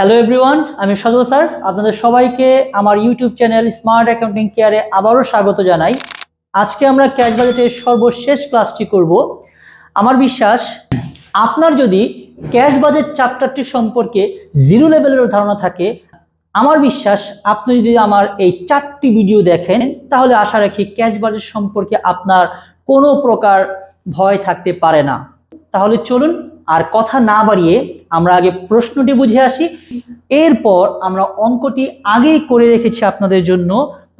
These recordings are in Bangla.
হ্যালো এভরিওয়ান আমি সজল স্যার। আপনাদের সবাইকে আমার ইউটিউব চ্যানেল স্মার্ট অ্যাকাউন্টিং কেয়ারে আবারও স্বাগত জানাই। আজকে আমরা ক্যাশ বাজেটের সর্বশেষ ক্লাসটি করব। আমার বিশ্বাস, আপনার যদি ক্যাশ বাজেট চ্যাপ্টারটি সম্পর্কে জিরো লেভেলের ধারণা থাকে, আমার বিশ্বাস, আপনি যদি আমার এই চারটি ভিডিও দেখেন, তাহলে আশা রাখি ক্যাশ বাজেট সম্পর্কে আপনার কোনো প্রকার ভয় থাকতে পারে না। তাহলে চলুন আর কথা না বাড়িয়ে আমরা আগে প্রশ্নটি বুঝে আসি। এরপর আমরা অঙ্কটি আগেই করে রেখেছি আপনাদের জন্য।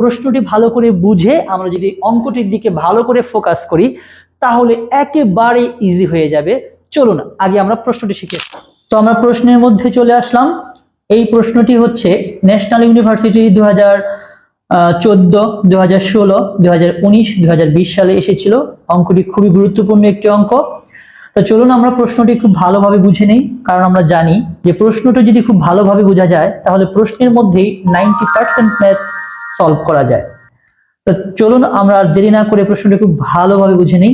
প্রশ্নটি ভালো করে বুঝে আমরা যদি অঙ্কটির দিকে ভালো করে ফোকাস করি, তাহলে একেবারে ইজি হয়ে যাবে। চলুন, আগে আমরা প্রশ্নটি শিখে তো আমরা প্রশ্নের মধ্যে চলে আসলাম। এই প্রশ্নটি হচ্ছে ন্যাশনাল ইউনিভার্সিটি দু হাজার চোদ্দ দু হাজার ষোলো দু হাজার উনিশ দু হাজার বিশ সালে এসেছিল। অঙ্কটি খুবই গুরুত্বপূর্ণ একটি অঙ্ক। তো চলুন আমরা প্রশ্নটি খুব ভালোভাবে বুঝে নেই, কারণ আমরা জানি যে প্রশ্নটা যদি খুব ভালোভাবে বোঝা যায়, তাহলে প্রশ্নের মধ্যেই নাইনটি পার্সেন্ট ম্যাথ সলভ করা যায়। তো চলুন আমরা আর দেরি না করে প্রশ্নটি খুব ভালোভাবে বুঝে নেই।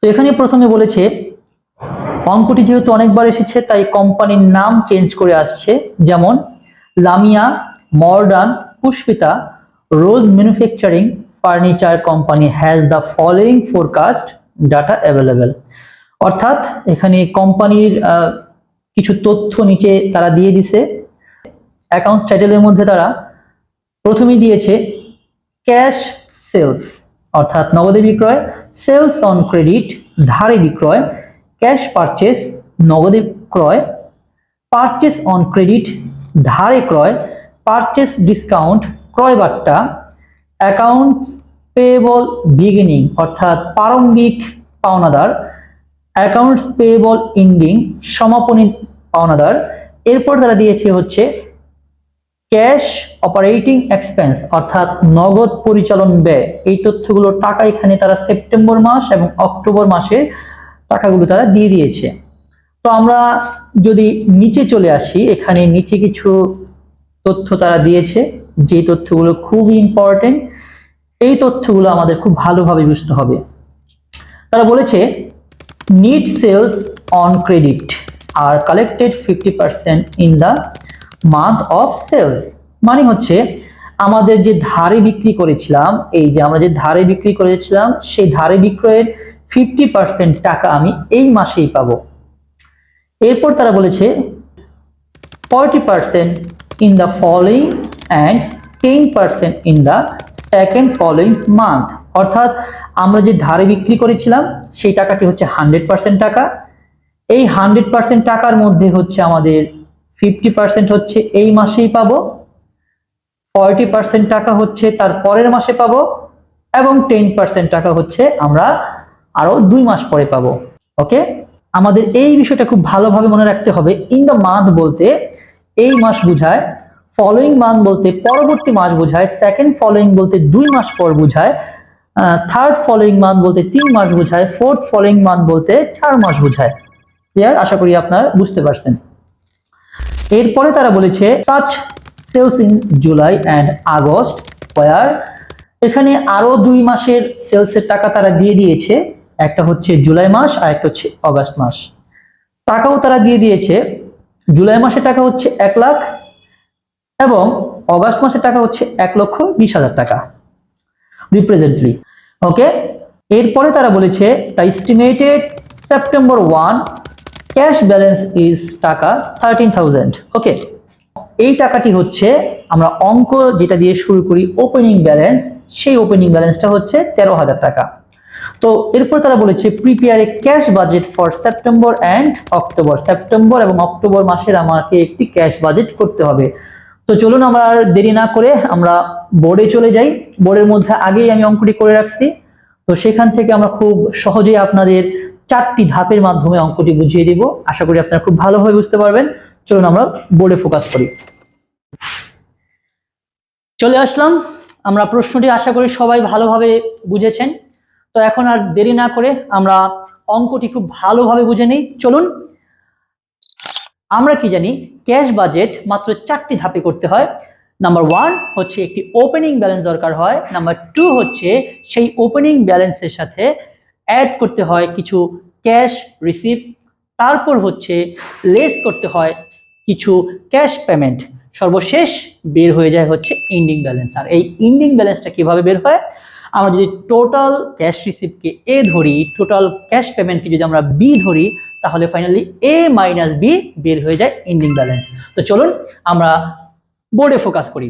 তো এখানে প্রথমে বলেছে, অঙ্কটি যেহেতু অনেকবার এসেছে, তাই কোম্পানির নাম চেঞ্জ করে আসছে। যেমন, Lamia modern Pushpita, Rose manufacturing furniture company has the following forecast data available অর্থাৎ এখানে কোম্পানির কিছু তথ্য নিচে তারা দিয়ে দিছে। অ্যাকাউন্টস টাইটেলের মধ্যে তারা প্রথমেই দিয়েছে ক্যাশ সেলস অর্থাৎ নগদে বিক্রয় সেলস অন ক্রেডিট ধারে বিক্রয় ক্যাশ পারচেস নগদে ক্রয় পারচেস অন ক্রেডিট ধারে ক্রয় পারচেস ডিসকাউন্ট ক্রয় বার্তা অ্যাকাউন্টস পেয়েবল বিগিনিং অর্থাৎ প্রারম্ভিক পাওনাদার অ্যাকাউন্টস পেয়েবল ইন্ডিং সমাপনী পাওনাদার। এরপর তারা দিয়েছে হচ্ছে ক্যাশ অপারেটিং এক্সপেন্স অর্থাৎ নগদ পরিচালন ব্যয়। এই তথ্যগুলো টাকা এখানে তারা সেপ্টেম্বর মাস এবং অক্টোবর মাসের টাকাগুলো তারা দিয়ে দিয়েছে। তো আমরা যদি নিচে চলে আসি, এখানে নিচে কিছু তথ্য তারা দিয়েছে। যে তথ্যগুলো খুবই ইম্পর্টেন্ট এই তথ্যগুলো আমাদের খুব ভালোভাবে বুঝতে হবে। তারা বলেছে net sales on credit R collected fifty percent in the month of sales মানে হচ্ছে, আমাদের যে ধারে বিক্রি করেছিলাম, এই যে আমরা যে ধারে বিক্রি করেছিলাম, সেই ধারে বিক্রয়ের ফিফটি পার্সেন্ট টাকা আমি এই মাসেই পাব। এরপর তারা বলেছে forty percent in the following and ten percent in the second following month অর্থাৎ, আমরা যে ধারে বিক্রি করেছিলাম সেই টাকাটি হচ্ছে হান্ড্রেড পার্সেন্ট টাকা। এই হান্ড্রেড পার্সেন্ট টাকার মধ্যে হচ্ছে আমাদের ফিফটি পার্সেন্ট হচ্ছে এই মাসেই পাবো, ফর্টি পার্সেন্ট টাকা হচ্ছে তার পরের মাসে পাবো, এবং টেন পার্সেন্ট টাকা হচ্ছে আমরা আরও দুই মাস পরে পাবো। ওকে? আমাদের এই বিষয়টা খুব ভালোভাবে মনে রাখতে হবে। ইন দ্য মান্থ বলতে এই মাস বোঝায় ফলোয়িং মান্থ বলতে পরবর্তী মাস বোঝায় সেকেন্ড ফলোয়িং বলতে দুই মাস পর বোঝায় থার্ড ফলোয়িং মান্থ বলতে তিন মাস বোঝায় ফোর্থ ফলোয়িং মান্থ বলতে চার মাস বোঝায়। ক্লিয়ার আশা করি আপনারা বুঝতে পারছেন। এরপরে তারা বলেছে such sales in July and August were এখানে আরও দুই মাসের সেলসের টাকা তারা দিয়ে দিয়েছে। একটা হচ্ছে জুলাই মাস আর একটা হচ্ছে অগাস্ট মাস। টাকাও তারা দিয়ে দিয়েছে। জুলাই মাসের টাকা হচ্ছে এক লাখ এবং অগাস্ট মাসের টাকা হচ্ছে এক লক্ষ বিশ হাজার টাকা। রিপ্রেজেন্টলি ওকে এরপরে তারা বলেছে the estimated September one cash balance is taka thirteen thousand okay এই টাকাটি হচ্ছে, আমরা অঙ্ক যেটা দিয়ে শুরু করি ওপেনিং ব্যালেন্স সেই ওপেনিং ব্যালেন্সটা হচ্ছে তেরো হাজার টাকা। তো এরপর তারা বলেছে prepare cash budget for September and October September এবং অক্টোবর মাসের আমাকে একটি ক্যাশ বাজেট করতে হবে। তো চলুন আমরা আর দেরি না করে আমরা বোর্ডে চলে যাই। বোর্ডের মধ্যে আগেই আমি অঙ্কটি করে রাখছি। তো সেখান থেকে আমরা খুব সহজেই আপনাদের চারটি ধাপের মাধ্যমে অঙ্কটি বুঝিয়ে দিব। আশা করি আপনারা খুব ভালোভাবে বুঝতে পারবেন। চলুন আমরা বোর্ডে ফোকাস করি। চলে আসলাম। আমরা প্রশ্নটি আশা করি সবাই ভালোভাবে বুঝেছেন। তো এখন আর দেরি না করে আমরা অঙ্কটি খুব ভালোভাবে বুঝে নিই। চলুন। আমরা কি জানি ক্যাশ বাজেট মাত্র চারটি ধাপে করতে হয়। নাম্বার ওয়ান হচ্ছে একটি ওপেনিং ব্যালেন্স দরকার হয়। নাম্বার টু হচ্ছে সেই ওপেনিং ব্যালেন্সের সাথে অ্যাড করতে হয় কিছু ক্যাশ রিসিভ তারপর হচ্ছে লেস করতে হয় কিছু ক্যাশ পেমেন্ট সর্বশেষ বের হয়ে যায় হচ্ছে ইন্ডিং ব্যালেন্স আর এই ইন্ডিং ব্যালেন্সটা কীভাবে বের হয়? আমরা যদি টোটাল ক্যাশ রিসিভকে এ ধরি টোটাল ক্যাশ পেমেন্টকে যদি আমরা বি ধরি, তাহলে ফাইনালি এ মাইনাস বি বের হয়ে যায় ইন্ডিং ব্যালেন্স তো চলুন, আমরা বোর্ডে ফোকাস করি।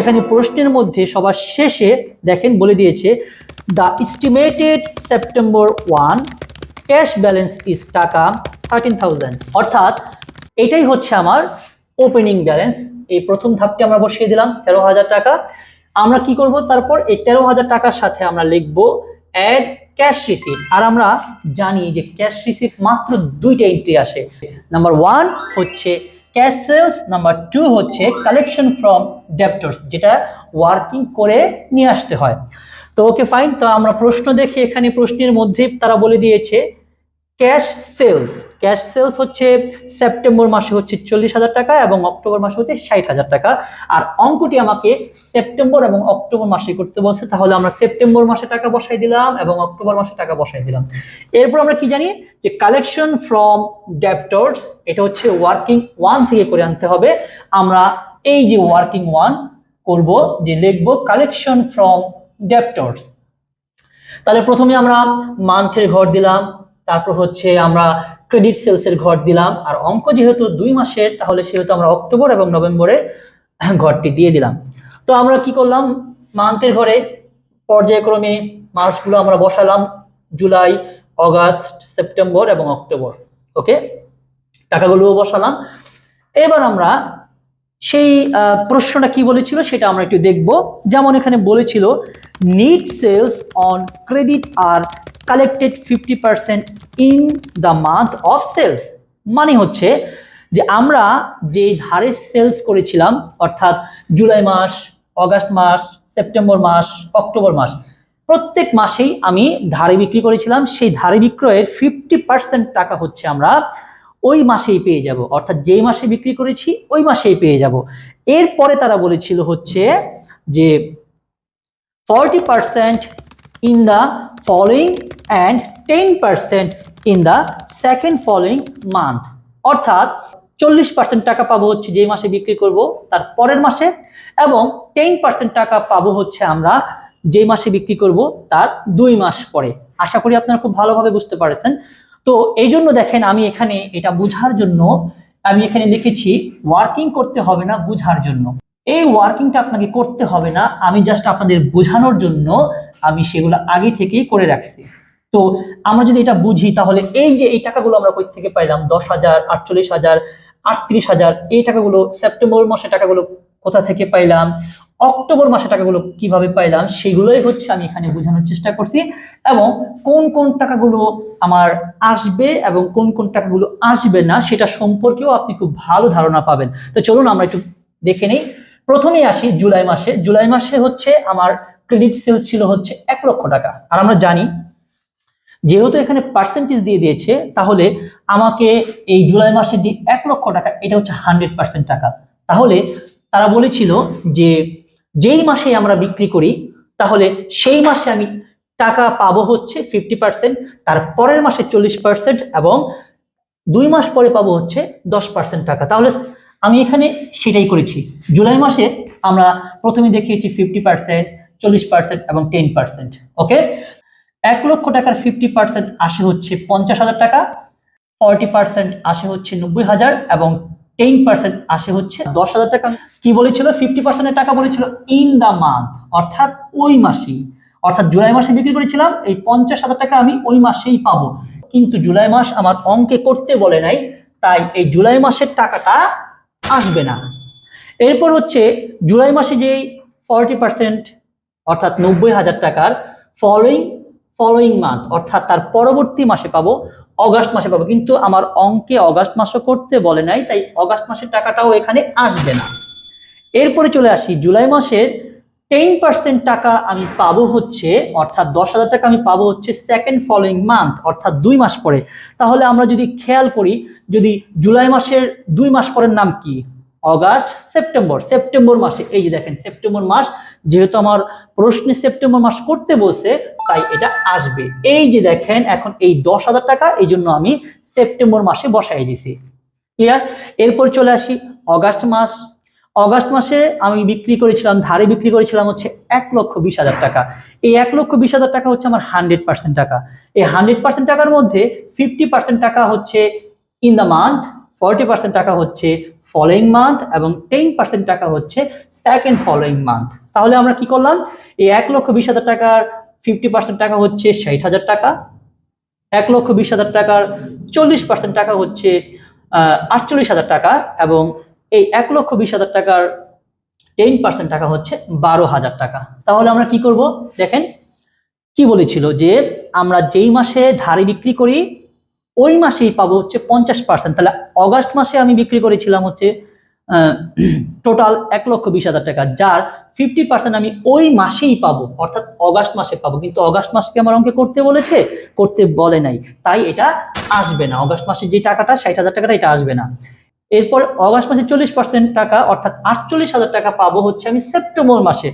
এখানে প্রশ্নের মধ্যে সবার শেষে দেখেন বলে দিয়েছে the estimated September one cash balance is taka thirteen thousand অর্থাৎ এটাই হচ্ছে আমার ওপেনিং ব্যালেন্স এই প্রথম ধাপটি আমরা বসিয়ে দিলাম, তেরো হাজার টাকা। আমরা কি করব? তারপর এই তেরো হাজার টাকার সাথে আমরা লিখব অ্যাড ক্যাশ রিসিপ্ট আর আমরা জানি যে ক্যাশ রিসিপ্ট মাত্র দুইটা এন্ট্রি আসে। নাম্বার ওয়ান হচ্ছে ক্যাশ সেলস নাম্বার টু হচ্ছে কালেকশন ফ্রম ডেপ্টর্স যেটা ওয়ার্কিং করে নিয়ে আসতে হয়। তো ওকে ফাইন তো আমরা প্রশ্ন দেখি, এখানে প্রশ্নের মধ্যেই তারা বলে দিয়েছে ক্যাশ সেলস। ক্যাশ সেলস হচ্ছে সেপ্টেম্বর মাসে হচ্ছে চল্লিশ হাজার টাকা এবং অক্টোবর মাসে হচ্ছে ষাট হাজার টাকা। আর অঙ্কটি আমাকে সেপ্টেম্বর এবং অক্টোবর মাসে করতে বলছে, তাহলে আমরা সেপ্টেম্বর মাসে টাকা বসাই দিলাম এবং অক্টোবর মাসে টাকা বসাই দিলাম। এরপর আমরা কি জানি? যে কালেকশন ফ্রম ডেপ্টর্স এটা হচ্ছে ওয়ার্কিং ওয়ান থেকে করে আনতে হবে। আমরা এই যে ওয়ার্কিং ওয়ান করব, যে লিখব কালেকশন ফ্রম ডেপ্টর্স তাহলে প্রথমে আমরা মান্থের ঘর দিলাম তারপর হচ্ছে আমরা ক্রেডিট সেলসের ঘর দিলাম। আর অঙ্ক যেহেতু দুই মাসের, তাহলে সেহেতু আমরা অক্টোবর এবং নভেম্বরের ঘরটি দিয়ে দিলাম। তো আমরা কি করলাম? মান্থের ঘরে পর্যায়ক্রমে মাসগুলো আমরা বসালাম, জুলাই, অগাস্ট, সেপ্টেম্বর এবং অক্টোবর। ওকে? টাকাগুলোও বসালাম। এবার আমরা সেই প্রশ্নটা কি বলেছিল সেটা আমরা একটু দেখব। যেমন এখানে বলেছিল net sales on credit R collected fifty percent in the month of sales মানে হচ্ছে যে আমরা যে ধারে সেলস করেছিলাম, অর্থাৎ জুলাই মাস, অগাস্ট মাস, সেপ্টেম্বর মাস, অক্টোবর মাস, প্রত্যেক মাসেই আমি ধারে বিক্রি করেছিলাম, সেই ধারে বিক্রয়ের ফিফটি পার্সেন্ট টাকা হচ্ছে আমরা ওই মাসেই পেয়ে যাব। অর্থাৎ যেই মাসে বিক্রি করেছি, ওই মাসেই পেয়ে যাব। এরপরে তারা বলেছিল হচ্ছে যে forty percent in the following and ten percent in the second following month অর্থাৎ চল্লিশ পার্সেন্ট টাকা পাবো হচ্ছে যে মাসে বিক্রি করব, তার পরের মাসে, এবং টেন পার্সেন্ট টাকা পাবো হচ্ছে আমরা যে মাসে বিক্রি করব, তার দুই মাস পরে। আশা করি আপনারা খুব ভালোভাবে বুঝতে পারছেন। তো এই জন্য দেখেন আমি এখানে এটা বুঝার জন্য আমি এখানে লিখেছি ওয়ার্কিং করতে হবে না বুঝার জন্য। এই ওয়ার্কিংটা আপনাকে করতে হবে না। আমি জাস্ট আপনাদের বোঝানোর জন্য আমি সেগুলো আগে থেকেই করে রাখছি। তো আমরা যদি এটা বুঝি, তাহলে এই যে এই টাকাগুলো আমরা কই থেকে পাইলাম? দশ হাজার, আটচল্লিশ হাজার, আটত্রিশ হাজার, এই টাকাগুলো সেপ্টেম্বর মাসে টাকাগুলো কোথা থেকে পাইলাম? অক্টোবর মাসে টাকাগুলো কীভাবে পাইলাম? সেগুলোই হচ্ছে আমি এখানে বোঝানোর চেষ্টা করছি এবং কোন কোন টাকাগুলো আমার আসবে এবং কোন কোন টাকাগুলো আসবে না সেটা সম্পর্কেও আপনি খুব ভালো ধারণা পাবেন। তো চলুন আমরা একটু দেখে নিই। প্রথমেই আসি জুলাই মাসে। জুলাই মাসে হচ্ছে আমার ক্রেডিট সেল ছিল হচ্ছে এক লক্ষ টাকা। আর আমরা জানি যেহেতু এখানে পার্সেন্টেজ দিয়ে দিয়েছে, তাহলে আমাকে এই জুলাই মাসে যে এক লক্ষ টাকা, এটা হচ্ছে হান্ড্রেড পার্সেন্ট টাকা। তাহলে তারা বলেছিল যে যেই মাসে আমরা বিক্রি করি, তাহলে সেই মাসে আমি টাকা পাবো হচ্ছে ফিফটি পার্সেন্ট তার পরের মাসে চল্লিশ পার্সেন্ট এবং দুই মাস পরে পাবো হচ্ছে দশ পার্সেন্ট টাকা। তাহলে আমি এখানে সেটাই করেছি। জুলাই মাসে আমরা প্রথমে দেখিয়েছি ফিফটি পার্সেন্ট চল্লিশ পার্সেন্ট এবং টেন পার্সেন্ট ওকে এক লক্ষ টাকার ফিফটি পার্সেন্ট আসে হচ্ছে পঞ্চাশ হাজার টাকা ফর্টি পার্সেন্ট আসে হচ্ছে নব্বই হাজার এবং টেন পার্সেন্ট আসে হচ্ছে দশ হাজার টাকা। কি বলেছিল? ফিফটি পার্সেন্টের টাকা বলেছিল ইন দ্য মান্থ অর্থাৎ ওই মাসেই। অর্থাৎ জুলাই মাসে বিক্রি করেছিলাম, এই পঞ্চাশ হাজার টাকা আমি ওই মাসেই পাবো। কিন্তু জুলাই মাস আমার অঙ্কে করতে বলে নাই, তাই এই জুলাই মাসের টাকাটা আসবে না। এরপর হচ্ছে জুলাই মাসে যেই ফর্টি পার্সেন্ট অর্থাৎ নব্বই হাজার টাকার ফলোয়িং ফলোয়িং মান্থ অর্থাৎ তার পরবর্তী মাসে পাবো, অগাস্ট মাসে পাবো। কিন্তু আমার অঙ্কে অগাস্ট মাসও করতে বলে নাই, তাই অগাস্ট মাসের টাকাটাও এখানে আসবে না। এরপরে চলে আসি, জুলাই মাসের টেন পার্সেন্ট টাকা আমি পাবো হচ্ছে, অর্থাৎ দশ হাজার টাকা আমি পাবো হচ্ছে সেকেন্ড ফলোয়িং মান্থ অর্থাৎ দুই মাস পরে। তাহলে আমরা যদি খেয়াল করি, যদি জুলাই মাসের দুই মাস পরের নাম কি? August, September. সেপ্টেম্বর মাসে, এই যে দেখেন, সেপ্টেম্বর মাস, যেহেতু আমার প্রশ্নে সেপ্টেম্বর মাস করতে বলছে তাই এটা আসবে। এই যে দেখেন, এখন এই দশ হাজার টাকা, এই জন্য আমি সেপ্টেম্বর মাসে বসাই দিছি। ক্লিয়ার এরপর চলে আসি, অগাস্ট মাস। অগাস্ট মাসে আমি বিক্রি করেছিলাম, ধারে বিক্রি করেছিলাম হচ্ছে এক লক্ষ বিশ হাজার টাকা। এই এক লক্ষ বিশ হাজার টাকা হচ্ছে আমার হান্ড্রেড পার্সেন্ট টাকা। এই হান্ড্রেড পার্সেন্ট টাকার মধ্যে ফিফটি পার্সেন্ট টাকা হচ্ছে in the month, forty percent টাকা হচ্ছে ফলোয়িং মান্থ এবং টেন পার্সেন্ট টাকা হচ্ছে সেকেন্ড ফলোয়িং মান্থ। তাহলে আমরা কি করলাম? এই এক লক্ষ বিশ হাজার টাকার ফিফটি পার্সেন্ট টাকা হচ্ছে ষাট হাজার টাকা, এক লক্ষ বিশ হাজার টাকার চল্লিশ পার্সেন্ট টাকা হচ্ছে আটচল্লিশ হাজার টাকা এবং এই এক লক্ষ বিশ হাজার টাকার টেন পার্সেন্ট টাকা হচ্ছে বারো হাজার টাকা। তাহলে আমরা কি করব? দেখেন, কি বলেছিল যে আমরা যেই মাসে ধারে বিক্রি করি, ওই মাসেই পাবো হচ্ছে পঞ্চাশ পার্সেন্ট তাহলে অগাস্ট মাসে আমি বিক্রি করেছিলাম হচ্ছে টোটাল এক লক্ষ বিশ হাজার টাকা, যার ফিফটি পার্সেন্ট আমি ওই মাসেই পাবো, অর্থাৎ অগাস্ট মাসে পাবো। কিন্তু অগাস্ট মাসকে আমার অঙ্কে করতে বলেছে, করতে বলে নাই। তাই এটা আসবে না। অগাস্ট মাসের যে টাকাটা, ষাট হাজার টাকাটা, এটা আসবে না। এরপর অগাস্ট মাসে চল্লিশ পার্সেন্ট টাকা, অর্থাৎ আটচল্লিশ হাজার টাকা পাবো হচ্ছে আমি সেপ্টেম্বর মাসে।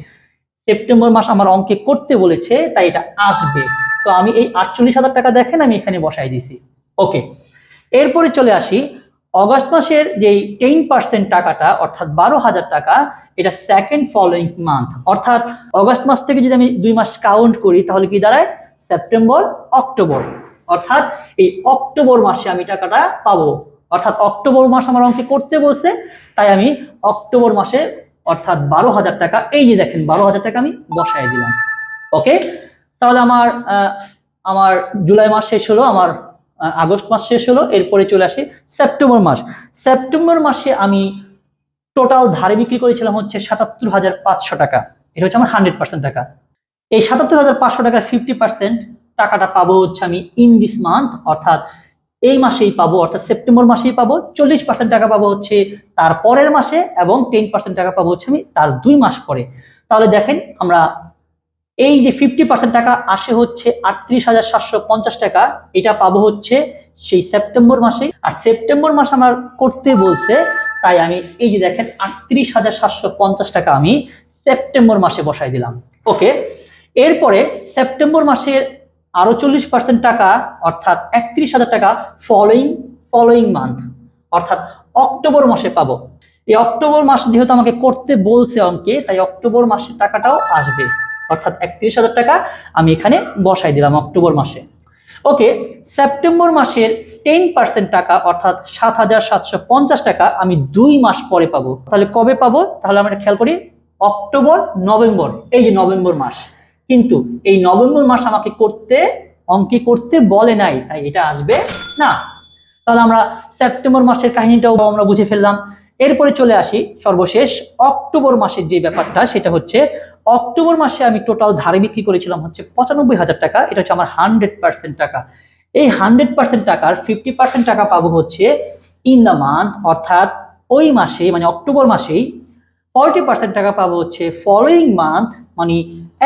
সেপ্টেম্বর মাস আমার অঙ্কে করতে বলেছে, তাই এটা আসবে। তো আমি এই আটচল্লিশ হাজার টাকা দেখেন, আমি এখানে বসাই দিছি ওকে। এরপরে চলে আসি অগাস্ট মাসের যে টেন পার্সেন্ট টাকাটা, অর্থাৎ বারো হাজার টাকা, এটা সেকেন্ড ফলোয়িং মান্থ অর্থাৎ অগাস্ট মাস থেকে যদি আমি দুই মাস কাউন্ট করি, তাহলে কি দাঁড়ায়? সেপ্টেম্বর অক্টোবর অর্থাৎ এই অক্টোবর মাসে আমি টাকাটা পাবো। অর্থাৎ অক্টোবর মাস আমার অঙ্কে করতে বলছে, তাই আমি অক্টোবর মাসে, অর্থাৎ বারো হাজার টাকা, এই যে দেখেন, বারো হাজার টাকা আমি বসাই দিলাম। ওকে তাহলে আমার আমার জুলাই মাস শেষ হলো, আমার আগস্ট মাস শেষ হলো, এরপরে চলে আসে সেপ্টেম্বর মাস। সেপ্টেম্বর মাসে আমি টোটাল ধারে বিক্রি করেছিলাম হচ্ছে সাতাত্তর হাজার পাঁচশো টাকা। এটা হচ্ছে আমার হান্ড্রেড পার্সেন্ট টাকা। এই সাতাত্তর হাজার পাঁচশো টাকার ফিফটি পার্সেন্ট টাকাটা পাবো হচ্ছে আমি ইন দিস মান্থ অর্থাৎ এই মাসেই পাবো, অর্থাৎ সেপ্টেম্বর মাসেই পাবো, চল্লিশ পার্সেন্ট টাকা পাবো হচ্ছে তার পরের মাসে এবং টেন পার্সেন্ট টাকা পাবো হচ্ছে আমি তার দুই মাস পরে। তাহলে দেখেন আমরা এই যে ফিফটি পার্সেন্ট টাকা আসে হচ্ছে আটত্রিশ হাজার সাতশো পঞ্চাশ টাকা, এটা পাবো হচ্ছে সেই সেপ্টেম্বর মাসে। আর সেপ্টেম্বর মাস আমার করতে বলছে, তাই আমি এই যে দেখেন আটত্রিশ হাজার সাতশো পঞ্চাশ টাকা আমি সেপ্টেম্বর মাসে বসাই দিলাম। ওকে, এরপরে সেপ্টেম্বর মাসের আরও চল্লিশ পার্সেন্ট টাকা, অর্থাৎ একত্রিশ হাজার টাকা ফলোয়িং ফলোয়িং মান্থ অর্থাৎ অক্টোবর মাসে পাবো। এই অক্টোবর মাস যেহেতু আমাকে করতে বলছে অঙ্কে, তাই অক্টোবর মাসের টাকাটাও আসবে। অর্থাৎ একত্রিশ হাজার টাকা আমি এখানে বসাই দিলাম অক্টোবর মাসে। ওকে, সেপ্টেম্বর মাসের টেন পার্সেন্ট টাকা অর্থাৎ সাত হাজার সাতশো পঞ্চাশ টাকা আমি দুই মাস পরে পাবো। তাহলে কবে পাবো? তাহলে আমরা খেয়াল করি, অক্টোবর, নভেম্বর, এই যে নভেম্বর মাস। কিন্তু এই নভেম্বর মাস আমাকে করতে, অঙ্কে করতে বলে নাই, তাই এটা আসবে না। তাহলে আমরা সেপ্টেম্বর মাসের কাহিনীটাও আমরা বুঝে ফেললাম। এরপরে চলে আসি সর্বশেষ অক্টোবর মাসের যে ব্যাপারটা, সেটা হচ্ছে অক্টোবর মাসে আমি টোটাল ধারে বিক্রি করেছিলাম হচ্ছে পঁচানব্বই হাজার টাকা। এটা হচ্ছে আমার হান্ড্রেড পার্সেন্ট টাকা। এই হান্ড্রেড পার্সেন্ট টাকার ফিফটি পার্সেন্ট টাকা পাবো হচ্ছে ইন দ্য মান্থ অর্থাৎ ওই মাসে মানে অক্টোবর মাসেই ফর্টি পার্সেন্ট টাকা পাবো হচ্ছে ফলোয়িং মান্থ মানে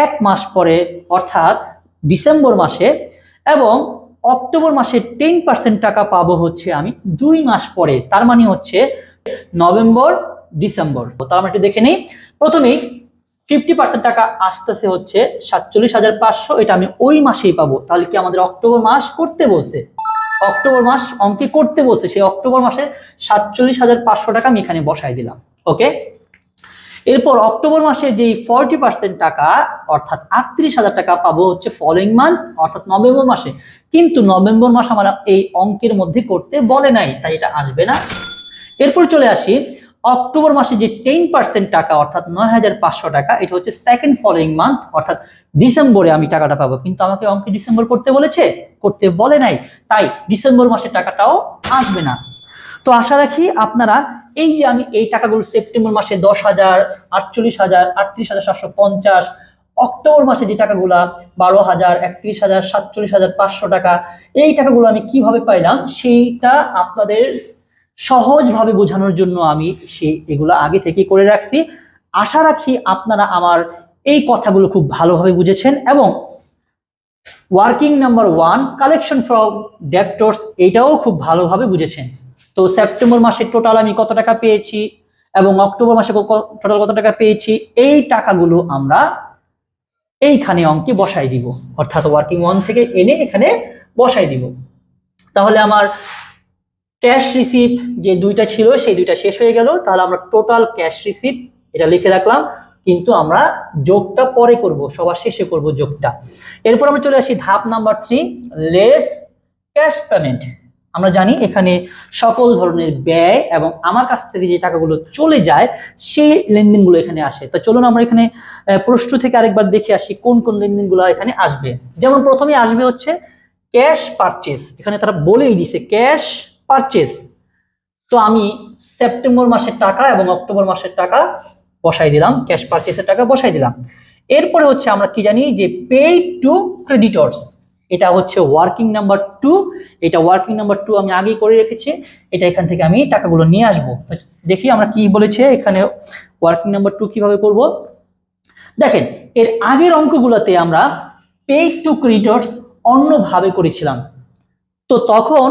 এক মাস পরে, অর্থাৎ ডিসেম্বর মাসে। এবং অক্টোবর মাসে টেন পার্সেন্ট টাকা পাবো হচ্ছে আমি দুই মাস পরে, তার মানে হচ্ছে নভেম্বর, ডিসেম্বর। তার আমরা একটু দেখে নিই। প্রথমেই ফিফটি পার্সেন্ট টাকা আসতেছে হচ্ছে সাতচল্লিশ হাজার পাঁচশো, এটা আমি ওই মাসেই পাবো। তাহলে কি আমাদের অক্টোবর মাস করতে বলছে? অক্টোবর মাস অঙ্কে করতে বলছে, সেই অক্টোবর মাসে সাতচল্লিশ হাজার পাঁচশো টাকা আমি এখানে বসাই দিলাম ওকে এরপর অক্টোবর মাসে যেই ফর্টি পার্সেন্ট টাকা, অর্থাৎ আটত্রিশ হাজার টাকা পাবো হচ্ছে ফলোয়িং মান্থ অর্থাৎ নভেম্বর মাসে। কিন্তু নভেম্বর মাস আমার এই অঙ্কের মধ্যে করতে বলে নাই, তাই এটা আসবে না। এরপর চলে আসি অক্টোবর মাসে যে টেন পার্সেন্ট টাকা, অর্থাৎ নয় হাজার পাঁচশো টাকা, এটা হচ্ছে সেকেন্ড ফলোয়িং মান্থ অর্থাৎ ডিসেম্বরে আমি টাকাটা পাবো। কিন্তু আমাকে অঙ্কে ডিসেম্বর করতে বলেছে, করতে বলে নাই। তাই ডিসেম্বর মাসের টাকাটাও আসবে না। তো আশা রাখি আপনারা এই যে আমি এই টাকাগুলো সেপ্টেম্বর মাসে দশ হাজার, আটচল্লিশ হাজার, আটত্রিশ হাজার সাতশো পঞ্চাশ, অক্টোবর মাসে যে টাকাগুলা বারো হাজার, একত্রিশ হাজার, সাতচল্লিশ হাজার পাঁচশো টাকা, এই টাকাগুলো আমি কীভাবে পাইলাম, সেইটা আপনাদের সহজভাবে বোঝানোর জন্য আমি সেই এগুলো আগে থেকে করে রাখছি। আশা রাখি আপনারা আমার এই কথাগুলো খুব ভালোভাবে বুঝেছেন এবং working number one collection from debtors এইটাও খুব ভালোভাবে বুঝেছেন। তো সেপ্টেম্বর মাসে টোটাল আমি কত টাকা পেয়েছি এবং অক্টোবর মাসে টোটাল কত টাকা পেয়েছি, এই টাকাগুলো আমরা এইখানে অঙ্কে বসাই দিব। অর্থাৎ ওয়ার্কিং ওয়ান থেকে এনে এখানে বসাই দিব। তাহলে আমার ক্যাশ রিসিভ যে দুইটা ছিল, সেই দুইটা শেষ হয়ে গেল। তাহলে আমরা টোটাল ক্যাশ রিসিভ এটা লিখে রাখলাম। কিন্তু আমরা যোগটা পরে করব, সবার শেষে করব যোগটা। এরপর আমরা চলে আসি ধাপ number three less cash payment আমরা জানি এখানে সকল ধরনের ব্যয় এবং আমার কাছ থেকে যে টাকাগুলো চলে যায়, সেই লেনদেনগুলো এখানে আসে। তো চলুন আমরা এখানে প্রশ্ন থেকে আরেকবার দেখে আসি কোন কোন লেনদেনগুলো এখানে আসবে। যেমন প্রথমে আসবে হচ্ছে ক্যাশ পারচেস এখানে তারা বলেই দিছে ক্যাশ পারচেস তো আমি সেপ্টেম্বর মাসের টাকা এবং অক্টোবর মাসের টাকা বসাই দিলাম ক্যাশ পারচেসের টাকা বসাই দিলাম। এরপরে হচ্ছে আমরা কি জানি যে পে টু ক্রেডিটর্স এটা হচ্ছে ওয়ার্কিং নাম্বার টু এটা ওয়ার্কিং নাম্বার টু আমি আগেই করে রেখেছি, এটা এখান থেকে আমি টাকাগুলো নিয়ে আসব। দেখি আমরা কি বলেছে, এখানে ওয়ার্কিং নাম্বার টু কীভাবে করব? দেখেন, এর আগের অঙ্কগুলোতে আমরা পে টু ক্রেডিটর্স অন্যভাবে করেছিলাম। তো তখন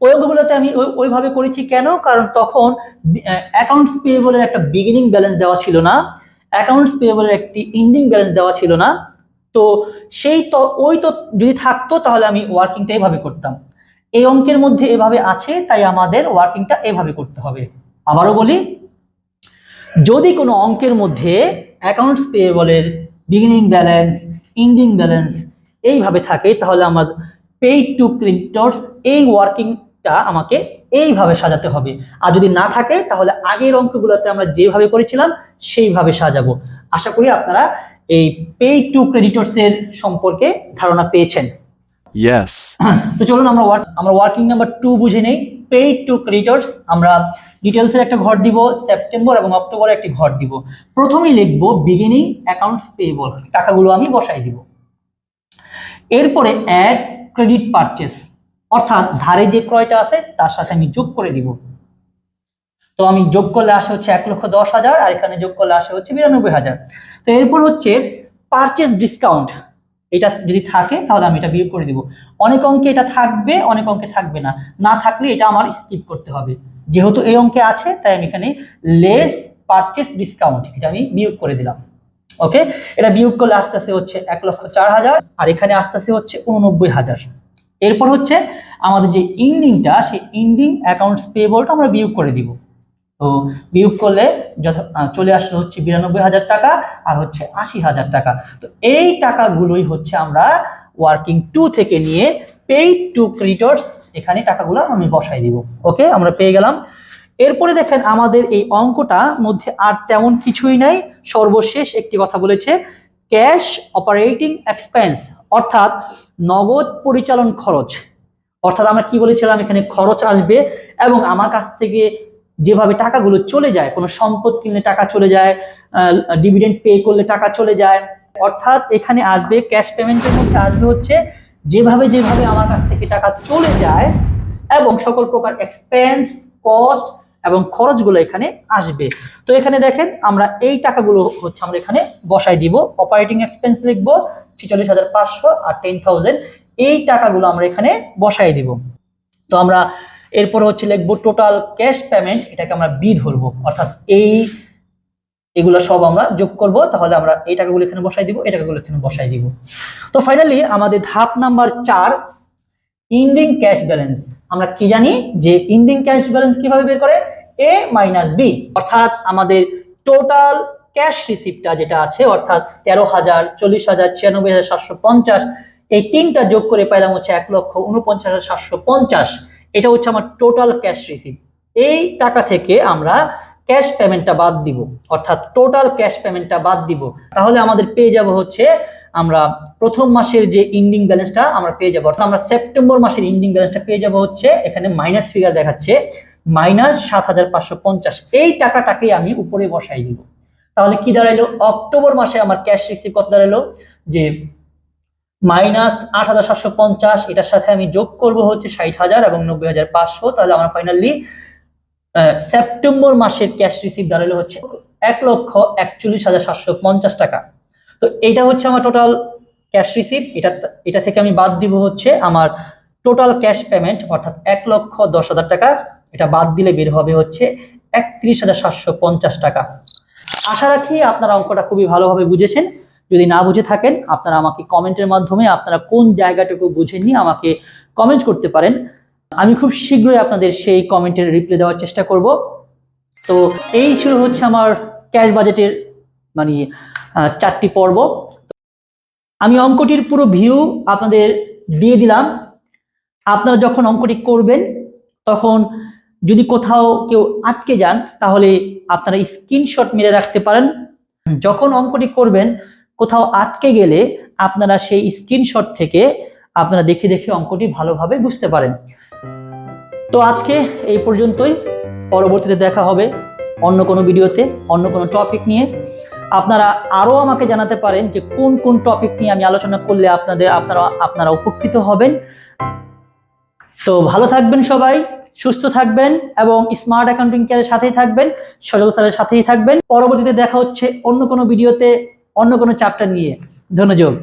ওই অঙ্কগুলোতে আমি ওই- ওইভাবে করেছি কেন? কারণ তখন অ্যাকাউন্টস পেয়েবলের একটা বিগিনিং ব্যালেন্স দেওয়া ছিল না। অ্যাকাউন্টস পেয়েবলের একটি ইন্ডিং ব্যালেন্স দেওয়া ছিল না। তো সেই তো, ওই তো যদি থাকতো, তাহলে আমি ওয়ার্কিংটা এভাবে করতাম। এই অঙ্কের মধ্যে এভাবে আছে, তাই আমাদের ওয়ার্কিংটা এভাবে করতে হবে। আবারও বলি, যদি কোনো অঙ্কের মধ্যে অ্যাকাউন্টস পেয়েবলের বিগিনিং ব্যালেন্স ইন্ডিং ব্যালেন্স এইভাবে থাকে, তাহলে আমার পেইড টু ক্রেডিটর্স এই ওয়ার্কিংটা আমাকে এইভাবে সাজাতে হবে। আর যদি না থাকে তাহলে আগের অঙ্কগুলোতে আমরা যেভাবে করেছিলাম সেইভাবে সাজাবো। আশা করি আপনারা এই পে টু ক্রেডিটর্স এর সম্পর্কে ধারণা পেয়েছেন। Yes. তো চলুন আমরা আমরা ওয়ার্কিং নাম্বার টু বুঝে নেই। পে টু ক্রেডিটর্স আমরা ডিটেলসের একটা ঘর দিব সেপ্টেম্বর এবং অক্টোবরে একটি ঘর দিব। প্রথমেই লিখব বিগিনিং অ্যাকাউন্টস পেয়েবল টাকাগুলো আমি বসাই দিব। এরপরে অ্যাড ক্রেডিট পারচেস অর্থাৎ ধারে যে ক্রয়টা আছে, তার সাথে আমি যোগ করে দিব। তো আমি যোগ করলে আসে হচ্ছে এক লক্ষ দশ হাজার, আর এখানে যোগ করলে আসে হচ্ছে বিরানব্বই হাজার। তো এরপর হচ্ছে পারচেস ডিসকাউন্ট এটা যদি থাকে, তাহলে আমি এটা বিয়োগ করে দিব। অনেক অঙ্কে এটা থাকবে, অনেক অঙ্কে থাকবে না। না থাকলে এটা আমার স্কিপ করতে হবে। যেহেতু এই অঙ্কে আছে, তাই আমি এখানে লেস পারচেস ডিসকাউন্ট এটা আমি বিয়োগ করে দিলাম। ওকে এটা বিয়োগ করলে আস্তে আস্তে হচ্ছে এক লক্ষ চার হাজার, আর এখানে আস্তে আস্তে হচ্ছে উননব্বই হাজার। এরপর হচ্ছে আমাদের যে ইন্ডিংটা সেই ইন্ডিং অ্যাকাউন্টস পেবলটা আমরা বিয়োগ করে দিব। তো বিয়োগ করলে যথা চলে আসলো হচ্ছে বিরানব্বই হাজার টাকা আর হচ্ছে আশি হাজার টাকা। তো এই টাকাগুলোই হচ্ছে আমরা ওয়ার্কিং টু থেকে নিয়ে পেইড টু ক্রেডিটর্স এখানে টাকাগুলো আমি বসাই দিব। ওকে, আমরা পেয়ে গেলাম। এরপরে দেখেন আমাদের এই অঙ্কটা মধ্যে আর তেমন কিছুই নাই। সর্বশেষ একটি কথা বলেছে ক্যাশ অপারেটিং এক্সপেন্স অর্থাৎ নগদ পরিচালন খরচ, অর্থাৎ আমরা কি বলেছিলাম, এখানে খরচ আসবে এবং আমার কাছ থেকে যেভাবে টাকাগুলো চলে যায়, কোনো সম্পদ কিনলে টাকা চলে যায় ডিভিডেন্ড পে করলে টাকা চলে যায়, অর্থাৎ এখানে আসবে ক্যাশ পেমেন্টের মধ্যে আসবে হচ্ছে যেভাবে যেভাবে আমার কাছ থেকে টাকা চলে যায় এবং সকল প্রকার এক্সপেন্স কস্ট এবং খরচগুলো এখানে আসবে। তো এখানে দেখেন আমরা এই টাকাগুলো হচ্ছে আমরা এখানে বসাই দিব। অপারেটিং এক্সপেন্স লিখব ছিচল্লিশ হাজার পাঁচশো আর টেন থাউজেন্ড এই টাকাগুলো আমরা এখানে বসাই দিব। তো আমরা এরপর হচ্ছে লিখব টোটাল ক্যাশ পেমেন্ট এটাকে আমরা বি ধরবো। অর্থাৎ এই এগুলো সব আমরা যোগ করব, তাহলে আমরা এই টাকাগুলো এখানে বসাই দিব, এই টাকাগুলো এখানে বসাই দিব। তো ফাইনালি আমাদের ধাপ নাম্বার চার ইন্ডিং ক্যাশ ব্যালেন্স আমরা কি জানি যে ইন্ডিং ক্যাশ ব্যালেন্স কীভাবে বের করে? এ মাইনাস বি অর্থাৎ আমাদের টোটাল ক্যাশ রিসিপ্টটা যেটা আছে, অর্থাৎ তেরো হাজার, চল্লিশ হাজার, ছিয়ানব্বই হাজার সাতশো পঞ্চাশ, এই তিনটা যোগ করে পাইলাম হচ্ছে এক লক্ষ উনপঞ্চাশ হাজার সাতশো পঞ্চাশ। এটা হচ্ছে আমার টোটাল ক্যাশ রিসিপ্ট এই টাকা থেকে আমরা ক্যাশ পেমেন্টটা বাদ দিব, অর্থাৎ টোটাল ক্যাশ পেমেন্টটা বাদ দিব। তাহলে আমাদের পেয়ে যাব হচ্ছে আমরা প্রথম মাসের যে ইন্ডিং ব্যালেন্সটা আমরা পেয়ে যাব, অর্থাৎ আমরা সেপ্টেম্বর মাসের ইন্ডিং ব্যালেন্সটা পেয়ে যাব হচ্ছে, এখানে মাইনাস ফিগার দেখাচ্ছে মাইনাস সাত হাজার পাঁচশো পঞ্চাশ। এই টাকাটাকে আমি উপরে বসাই দিব। তাহলে কি দাঁড়াইলো? অক্টোবর মাসে আমার ক্যাশ রিসিভ কত দাঁড়াইলো? যে মাইনাস আট হাজার সাতশো পঞ্চাশ, এটার সাথে আমি যোগ করব হচ্ছে ষাট হাজার এবং নব্বই হাজার পাঁচশো। তাহলে আমার ফাইনালি সেপ্টেম্বর মাসের ক্যাশ রিসিভ দাঁড়াল হচ্ছে এক লক্ষ একচল্লিশ হাজার সাতশো পঞ্চাশ টাকা। তো এটা হচ্ছে আমার টোটাল ক্যাশ রিসিভ এটা এটা থেকে আমি বাদ দিব হচ্ছে আমার টোটাল ক্যাশ পেমেন্ট অর্থাৎ এক লক্ষ দশ হাজার টাকা। এটা বাদ দিলে বের হবে হচ্ছে একত্রিশ হাজার সাতশো পঞ্চাশ টাকা। আশা রাখি আপনারা অঙ্কটা খুবই ভালোভাবে বুঝেছেন। যদি না বুঝে থাকেন, আপনারা আমাকে কমেন্টের মাধ্যমে আপনারা কোন জায়গাটুকু বুঝেননি আমাকে কমেন্ট করতে পারেন। আমি খুব শীঘ্রই আপনাদের সেই কমেন্টের রিপ্লাই দেওয়ার চেষ্টা করব। তো এই ছিল হচ্ছে আমার ক্যাশ বাজেটের মানে চারটি পর্ব। আমি অঙ্কটির পুরো ভিউ আপনাদের দিয়ে দিলাম। আপনারা যখন অঙ্কটি করবেন, তখন যদি কোথাও কেউ আটকে যান, তাহলে আপনারা স্ক্রিনশট মেরে রাখতে পারেন। যখন অঙ্কটি করবেন, কোথাও আটকে গেলে আপনারা সেই স্ক্রিনশট থেকে আপনারা দেখে দেখে অঙ্কটি ভালোভাবে বুঝতে পারেন। তো আজকে এই পর্যন্তই। পরবর্তীতে দেখা হবে অন্য কোনো ভিডিওতে, অন্য কোনো টপিক নিয়ে। আপনারা আরও আমাকে জানাতে পারেন যে কোন কোন টপিক নিয়ে আমি আলোচনা করলে আপনাদের, আপনারা আপনারা উপকৃত হবেন। তো ভালো থাকবেন সবাই। সুস্থ থাকবেন এবং স্মার্ট অ্যাকাউন্টিং কেয়ারের সাথেই থাকবেন, সজল স্যারের সাথেই থাকবেন। পরবর্তীতে দেখা হচ্ছে অন্য কোনো ভিডিওতে অন্য কোনো চ্যাপ্টার নিয়ে। ধন্যবাদ।